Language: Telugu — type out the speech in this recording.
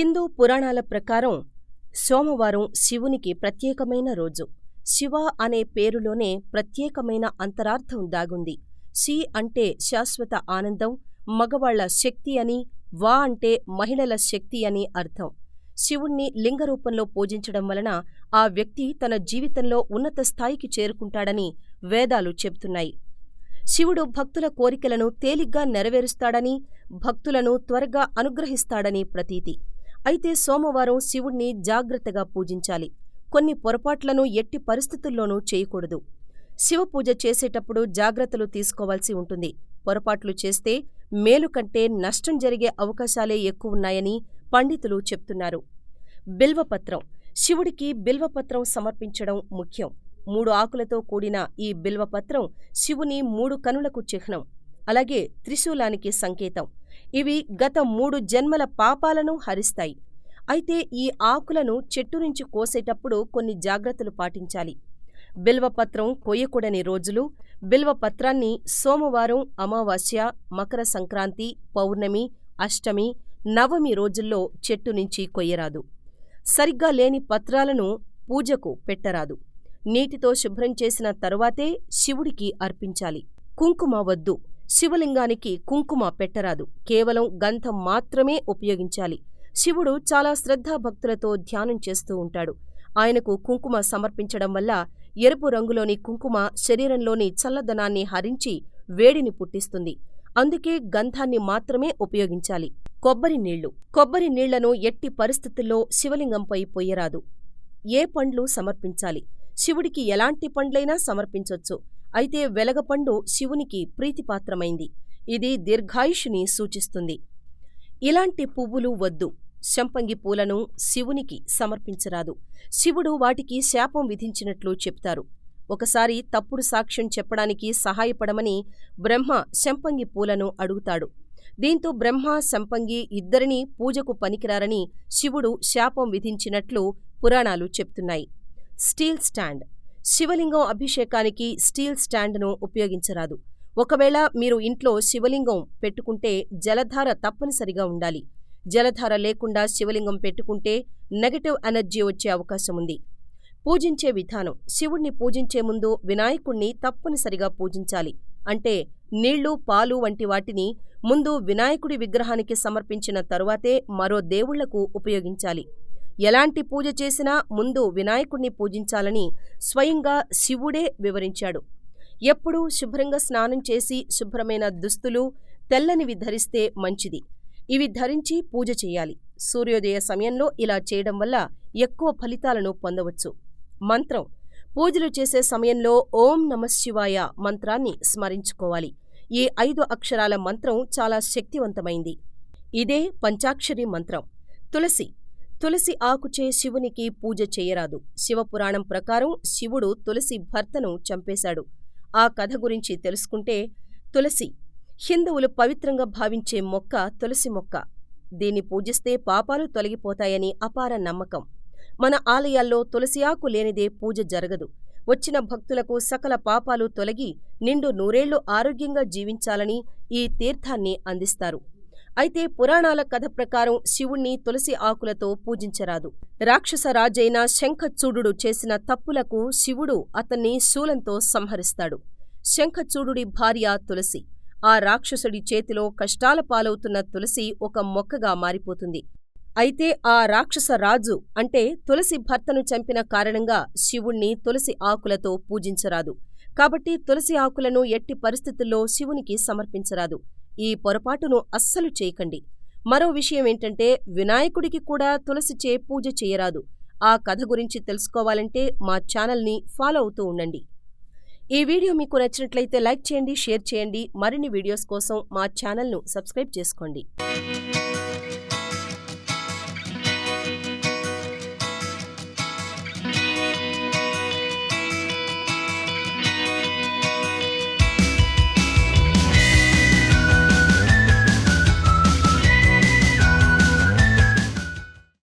హిందూ పురాణాల ప్రకారం సోమవారం శివునికి ప్రత్యేకమైన రోజు. శివ అనే పేరులోనే ప్రత్యేకమైన అంతరార్థం దాగుంది. శి అంటే శాశ్వత ఆనందం, మగవాళ్ళ శక్తి అని, వా అంటే మహిళల శక్తి అని అర్థం. శివుణ్ణి లింగరూపంలో పూజించడం వలన ఆ వ్యక్తి తన జీవితంలో ఉన్నత స్థాయికి చేరుకుంటాడని వేదాలు చెబుతున్నాయి. శివుడు భక్తుల కోరికలను తేలిగ్గా నెరవేరుస్తాడని, భక్తులను త్వరగా అనుగ్రహిస్తాడని ప్రతీతి. అయితే సోమవారం శివుణ్ణి జాగ్రత్తగా పూజించాలి. కొన్ని పొరపాట్లను ఎట్టి పరిస్థితుల్లోనూ చేయకూడదు. శివపూజ చేసేటప్పుడు జాగ్రత్తలు తీసుకోవాల్సి ఉంటుంది. పొరపాట్లు చేస్తే మేలు కంటే నష్టం జరిగే అవకాశాలే ఎక్కువున్నాయని పండితులు చెప్తున్నారు. బిల్వపత్రం శివుడికి బిల్వపత్రం సమర్పించడం ముఖ్యం. మూడు ఆకులతో కూడిన ఈ బిల్వపత్రం శివుని మూడు కనులకు చిహ్నం. అలాగే త్రిశూలానికి సంకేతం. ఇవి గత మూడు జన్మల పాపాలను హరిస్తాయి. అయితే ఈ ఆకులను చెట్టు నుంచి కోసేటప్పుడు కొన్ని జాగ్రత్తలు పాటించాలి. బిల్వపత్రం కొయ్యకూడని రోజులు బిల్వపత్రాన్ని సోమవారం, అమావాస్య, మకర సంక్రాంతి, పౌర్ణమి, అష్టమి, నవమి రోజుల్లో చెట్టు నుంచి కొయ్యరాదు. సరిగ్గా లేని పత్రాలను పూజకు పెట్టరాదు. నీటితో శుభ్రం చేసిన తరువాతే శివుడికి అర్పించాలి. కుంకుమ వద్దు. శివలింగానికి కుంకుమ పెట్టరాదు. కేవలం గంధం మాత్రమే ఉపయోగించాలి. శివుడు చాలా శ్రద్ధాభక్తులతో ధ్యానం చేస్తూ ఉంటాడు. ఆయనకు కుంకుమ సమర్పించడం వల్ల ఎరుపు రంగులోని కుంకుమ శరీరంలోని చల్లదనాన్ని హరించి వేడిని పుట్టిస్తుంది. అందుకే గంధాన్ని మాత్రమే ఉపయోగించాలి. కొబ్బరి నీళ్ళు కొబ్బరి నీళ్ళను ఎట్టి పరిస్థితుల్లో శివలింగంపై పొయ్యరాదు. ఏ పండ్లు సమర్పించాలి? శివుడికి ఎలాంటి పండ్లైనా సమర్పించొచ్చు. అయితే వెలగపండు శివునికి ప్రీతిపాత్రమైంది. ఇది దీర్ఘాయుషుని సూచిస్తుంది. ఇలాంటి పువ్వులు వద్దు. శంపంగి పూలను శివునికి సమర్పించరాదు. శివుడు వాటికి శాపం విధించినట్లు చెప్తారు. ఒకసారి తప్పుడు సాక్ష్యం చెప్పడానికి సహాయపడమని బ్రహ్మ శంపంగి పూలను అడుగుతాడు. దీంతో బ్రహ్మ, శంపంగి ఇద్దరినీ పూజకు పనికిరారని శివుడు శాపం విధించినట్లు పురాణాలు చెప్తున్నాయి. స్టీల్ స్టాండ్ శివలింగం అభిషేకానికి స్టీల్ స్టాండ్ను ఉపయోగించరాదు. ఒకవేళ మీరు ఇంట్లో శివలింగం పెట్టుకుంటే జలధార తప్పనిసరిగా ఉండాలి. జలధార లేకుండా శివలింగం పెట్టుకుంటే నెగటివ్ ఎనర్జీ వచ్చే అవకాశముంది. పూజించే విధానం శివుణ్ణి పూజించే ముందు వినాయకుణ్ణి తప్పనిసరిగా పూజించాలి. అంటే నీళ్ళు, పాలు వంటి వాటిని ముందు వినాయకుడి విగ్రహానికి సమర్పించిన తరువాతే మరో దేవుళ్ళకు ఉపయోగించాలి. ఎలాంటి పూజ చేసినా ముందు వినాయకుణ్ణి పూజించాలని స్వయంగా శివుడే వివరించాడు. ఎప్పుడూ శుభ్రంగా స్నానం చేసి శుభ్రమైన దుస్తులు, తెల్లనివి ధరిస్తే మంచిది. ఇవి ధరించి పూజ చేయాలి సూర్యోదయ సమయంలో ఇలా చేయడం వల్ల ఎక్కువ ఫలితాలను పొందవచ్చు. మంత్రం పూజలు చేసే సమయంలో ఓం నమశివాయ మంత్రాన్ని స్మరించుకోవాలి. ఈ ఐదు అక్షరాల మంత్రం చాలా శక్తివంతమైంది. ఇదే పంచాక్షరి మంత్రం. తులసి తులసి ఆకుచే శివునికి పూజ చేయరాదు శివపురాణం ప్రకారం శివుడు తులసి భర్తను చంపేశాడు. ఆ కథ గురించి తెలుసుకుంటే తులసి హిందువులు పవిత్రంగా భావించే మొక్క తులసి మొక్క. దీన్ని పూజిస్తే పాపాలు తొలగిపోతాయని అపార నమ్మకం. మన ఆలయాల్లో తులసి ఆకు లేనిదే పూజ జరగదు. వచ్చిన భక్తులకు సకల పాపాలు తొలగి నిండు నూరేళ్ళు ఆరోగ్యంగా జీవించాలని ఈ తీర్థాన్ని అందిస్తారు. అయితే పురాణాల కథ ప్రకారం శివుణ్ణి తులసి ఆకులతో పూజించరాదు. రాక్షస రాజైన శంఖచూడుడు చేసిన తప్పులకు శివుడు అతన్ని శూలంతో సంహరిస్తాడు. శంఖచూడుడి భార్య తులసి. ఆ రాక్షసుడి చేతిలో కష్టాల పాలవుతున్న తులసి ఒక మొక్కగా మారిపోతుంది. అయితే ఆ రాక్షస రాజు అంటే తులసి భర్తను చంపిన కారణంగా శివుణ్ణి తులసి ఆకులతో పూజించరాదు. కాబట్టి తులసి ఆకులను ఎట్టి పరిస్థితుల్లో శివునికి సమర్పించరాదు. ఈ పొరపాటును అస్సలు చేయకండి. మరో విషయమేంటంటే వినాయకుడికి కూడా తులసిచే పూజ చేయరాదు ఆ కథ గురించి తెలుసుకోవాలంటే మా ఛానల్ని ఫాలో అవుతూ ఉండండి. ఈ వీడియో మీకు నచ్చినట్లయితే లైక్ చేయండి, షేర్ చేయండి. మరిన్ని వీడియోస్ కోసం మా ఛానల్ను సబ్స్క్రైబ్ చేసుకోండి.